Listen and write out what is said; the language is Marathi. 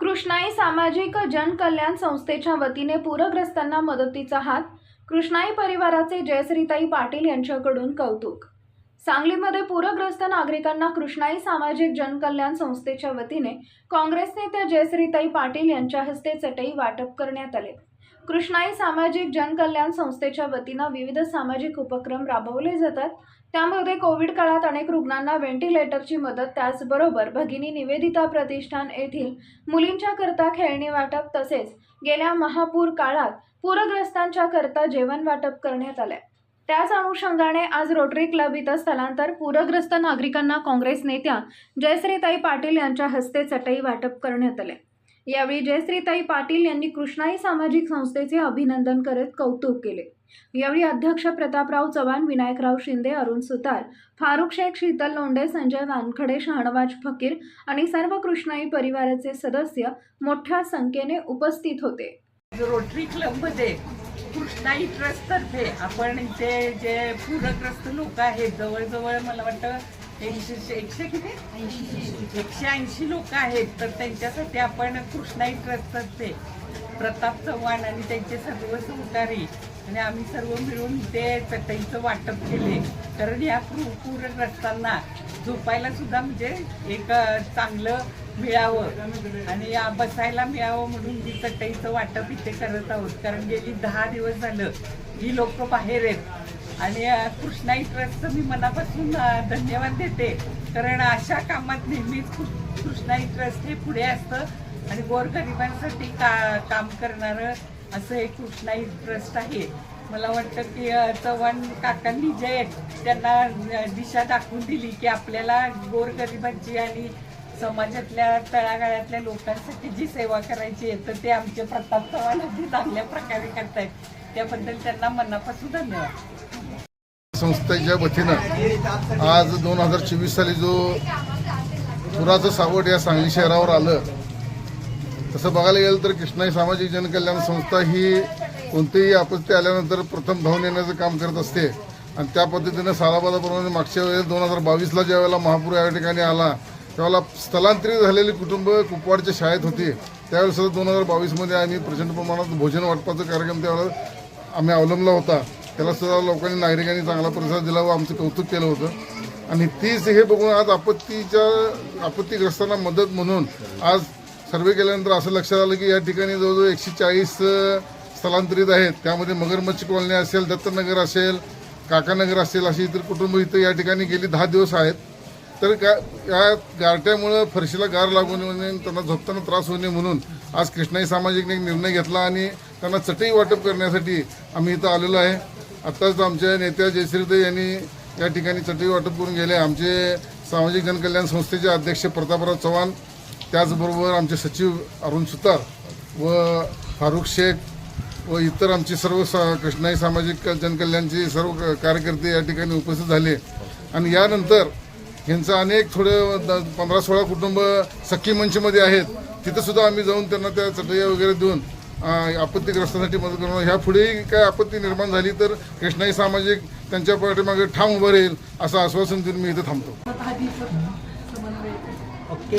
कृष्णाई सामाजिक जनकल्याण संस्थेच्या वतीने पूरग्रस्तांना मदतीचा हात कृष्णाई परिवाराचे जयश्रीताई पाटील यांच्याकडून कौतुक. सांगलीमध्ये पूरग्रस्त नागरिकांना कृष्णाई सामाजिक जनकल्याण संस्थेच्या वतीने काँग्रेस नेत्या जयश्रीताई पाटील यांच्या हस्ते चटई वाटप करण्यात आले. कृष्णाई सामाजिक जनकल्याण संस्थेच्या वतीनं विविध सामाजिक उपक्रम राबवले जातात. त्यामध्ये कोविड काळात अनेक रुग्णांना व्हेंटिलेटरची मदत त्याचबरोबर भगिनी निवेदिता प्रतिष्ठान येथील मुलींच्या करता खेळणी वाटप तसेच गेल्या महापूर काळात पूरग्रस्तांच्या करता जेवण वाटप करण्यात आले त्याच अनुषंगाने आज रोटरी क्लब इथं स्थलांतर पूरग्रस्त नागरिकांना काँग्रेस नेत्या जयश्रीताई पाटील यांच्या हस्ते चटई वाटप करण्यात आले यावेळी जयश्रीताई पाटील यांनी कृष्णाई सामाजिक संस्थेचे अभिनंदन करत कौतुक केले. यावेळी अध्यक्ष प्रतापराव चव्हाण विनायकराव शिंदे अरुण सुतार फारुख शेख शीतल लोंढे संजय वानखडे शहाणवाज फकीर आणि सर्व कृष्णाई परिवाराचे सदस्य मोठ्या संख्येने उपस्थित होते. रोटरी क्लबमध्ये कृष्णाई ट्रस्ट तर्फे आपण जे जे पूरग्रस्त लोक आहेत जवळजवळ मला वाटतं एकशे एकशे किती? एकशे ऐंशी लोक आहेत तर त्यांच्यासाठी आपण कृष्णाई ट्रस्ट प्रताप चव्हाण आणि त्यांचे सर्व सहकारी आणि आम्ही सर्व मिळून ते चटईचं वाटप केले. कारण या पूर पूरग्रस्तांना झोपायला सुद्धा म्हणजे एक चांगलं मिळावं आणि या बसायला मिळावं म्हणून जी चटईचं वाटप इथे करत आहोत. कारण गेली दहा दिवस झालं ही लोक बाहेर आहेत. आणि कृष्णा कृष्णाई ट्रस्टचं मी मनापासून धन्यवाद देते. कारण अशा कामात नेहमीच कृष्णा कृष्णाई ट्रस्ट हे पुढे असतं. आणि गोरगरिबांसाठी का काम करणारं असं हे कृष्णा ट्रस्ट आहे. मला वाटतं की चव्हाण काकांनी जे त्यांना दिशा दाखवून दिली की आपल्याला गोरगरिबांची आणि समाजातल्या तळागाळातल्या लोकांसाठी जी सेवा करायची आहे तर ते आमचे प्रताप चव्हाण अगदी चांगल्या प्रकारे करतायत. त्याबद्दल त्यांना मनापासून धन्यवाद. संस्थेच्या वतीनं आज दोन हजार चोवीस साली जो पुराचं सावट या सांगली शहरावर आलं तसं बघायला गेलं तर कृष्णाई सामाजिक जनकल्याण संस्था ही कोणतीही आपत्ती आल्यानंतर प्रथम धावून येण्याचं काम करत असते. आणि त्या पद्धतीनं सालाबादाप्रमाणे मागच्या वेळेस दोन हजार बावीसला ज्या वेळेला महापूर या ठिकाणी आला त्यावेळेला स्थलांतरित झालेली कुटुंब कुपवाडच्या शाळेत होती. त्यावेळेस सुद्धा दोन हजार बावीसमध्ये आम्ही प्रचंड प्रमाणात भोजन वाटपाचा कार्यक्रम त्यावेळेला आम्ही अवलंबला होता. त्याला सुद्धा लोकांनी नागरिकांनी चांगला प्रतिसाद दिला व आमचं कौतुक केलं होतं. आणि तीच हे बघून आज आपत्तीच्या आपत्तीग्रस्तांना मदत म्हणून आज सर्वे केल्यानंतर असं लक्षात आलं की या ठिकाणी जवळजवळ एकशे चाळीस स्थलांतरित आहेत. त्यामध्ये मगरमच्छ कॉलनी असेल दत्तनगर असेल काकानगर असेल अशी इतर कुटुंब इथं या ठिकाणी गेली दहा दिवस आहेत. तर का या गारट्यामुळं फरशीला गार लागू नये म्हणून त्यांना झोपताना त्रास होऊ नये म्हणून आज कृष्णाई सामाजिकने एक निर्णय घेतला आणि त्यांना चटई वाटप करण्यासाठी आम्ही इथं आलेलो आहे. आत्ताच आमच्या नेत्या जयश्रीताई यांनी या ठिकाणी चटई वाटप करून गेले. आमचे सामाजिक जनकल्याण संस्थेचे अध्यक्ष प्रतापराव चव्हाण त्याचबरोबर आमचे सचिव अरुण सुतार व फारुख शेख व इतर आमचे सर्व सा कृष्णाई सामाजिक जनकल्याणचे सर्व कार्यकर्ते या ठिकाणी उपस्थित झाले. आणि यानंतर यांचं अनेक थोडं द- पंधरा सोळा कुटुंब सखी मंचमध्ये आहेत. तिथंसुद्धा आम्ही जाऊन त्यांना त्या चटया वगैरे देऊन आपत्तीग्रस्तांसाठी मदत करणं ह्या पुढेही काय आपत्ती निर्माण झाली तर कृष्णाई सामाजिक त्यांच्या पाठीमागे ठाम उभं राहील असं आश्वासन देऊन मी इथं थांबतो. ओके.